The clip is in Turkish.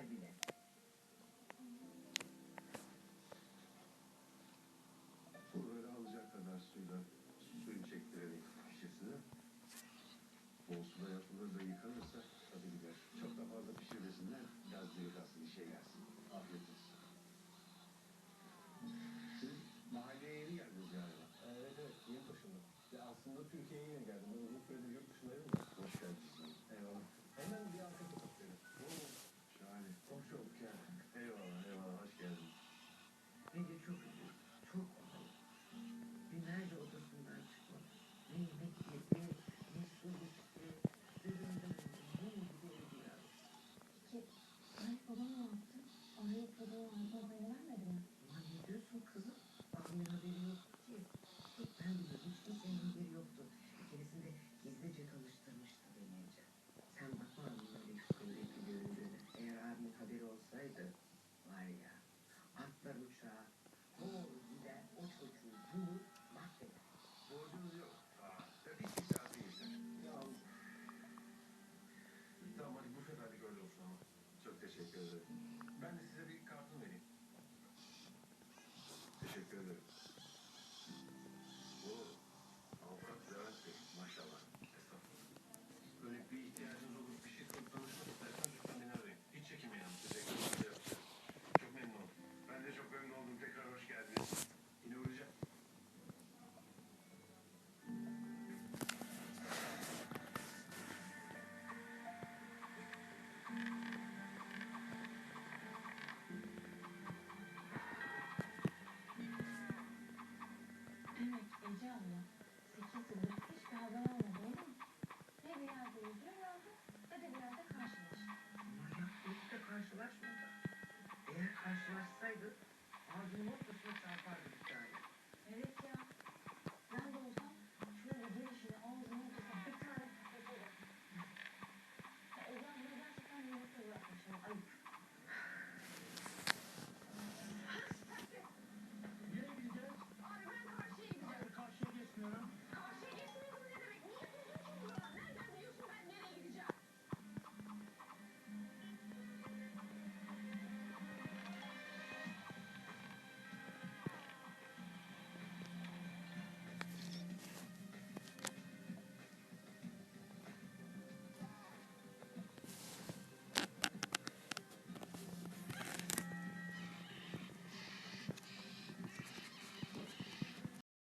Bana bile. Alacak kadar suyla suyu çektirerek şişesine Teşekkür ederim. Ben de anlaşsaydık ağzını mutlusunu çarpardı bir tane. Evet ya.